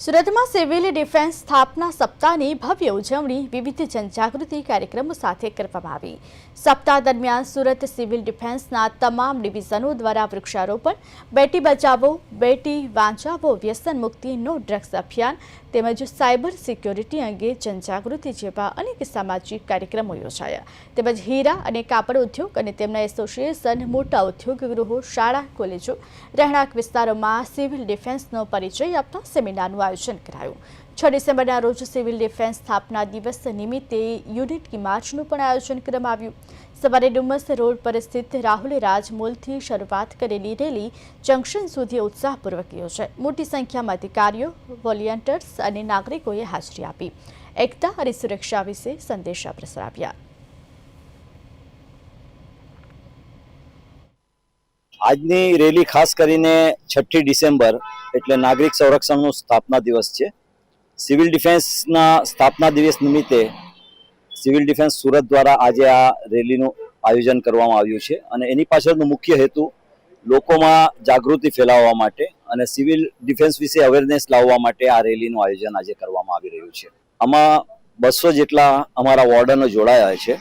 સુરતમાં civil defence સ્થાપના સપ્તાહની ભવ્ય ઉજવણી વિવિધ જનજાગૃતિ કાર્યક્રમો સાથે કરવામાં આવી. સપ્તાહ દરમિયાન સુરત સિવિલ ડિફેન્સના તમામ ડિવિઝનો દ્વારા વૃક્ષારોપણ, બેટી બચાવો, બેટી વાંચાવો, વ્યસન મુક્તિ નો ડ્રગ્સ અભિયાન તેમજ સાયબર સિક્યોરિટી અંગે જનજાગૃતિ જેવા અનેક સામાજિક કાર્યક્રમો યોજાયા. તેમજ હીરા અને કાપડ ઉદ્યોગ અને તેમના એસોસિએશન, મોટા ઉદ્યોગ ગૃહો શાળા, કોલેજો, રહેણાંક વિસ્તારોમાં સિવિલ ડિફેન્સનો પરિચય આપતા સેમિનારનું આયોજન કરાયું. છ ડિસેમ્બરના રોજ સિવિલ ડિફેન્સ સ્થાપના દિવસ નિમિત્તે યુનિટની માર્ચનું પણ આયોજન કરવામાં આવ્યું. સવારે ડુમસ રોડ પર સ્થિત રાહુલ રાજમોલથી શરૂઆત કરેલી રેલી જંકશન સુધી ઉત્સાહપૂર્વક યોજાઈ. મોટી સંખ્યામાં અધિકારીઓ, વોલિયન્ટર્સ અને નાગરિકોએ હાજરી આપી. એકતા અને સુરક્ષા વિશે સંદેશા પ્રસરાવ્યા આજની રેલી ખાસ કરીને છઠ્ઠી ડિસેમ્બર એટલે નાગરિક સંરક્ષણનો સ્થાપના દિવસ છે. સિવિલ ડિફેન્સના સ્થાપના દિવસ નિમિત્તે સિવિલ ડિફેન્સ સુરત દ્વારા આજે આ રેલીનું આયોજન કરવામાં આવ્યું છે અને એની પાછળનો મુખ્ય હેતુ લોકોમાં જાગૃતિ ફેલાવવા માટે અને સિવિલ ડિફેન્સ વિશે અવેરનેસ લાવવા માટે આ રેલીનું આયોજન આજે કરવામાં આવી રહ્યું છે. આમાં બસો જેટલા અમારા વોર્ડનો જોડાયા છે.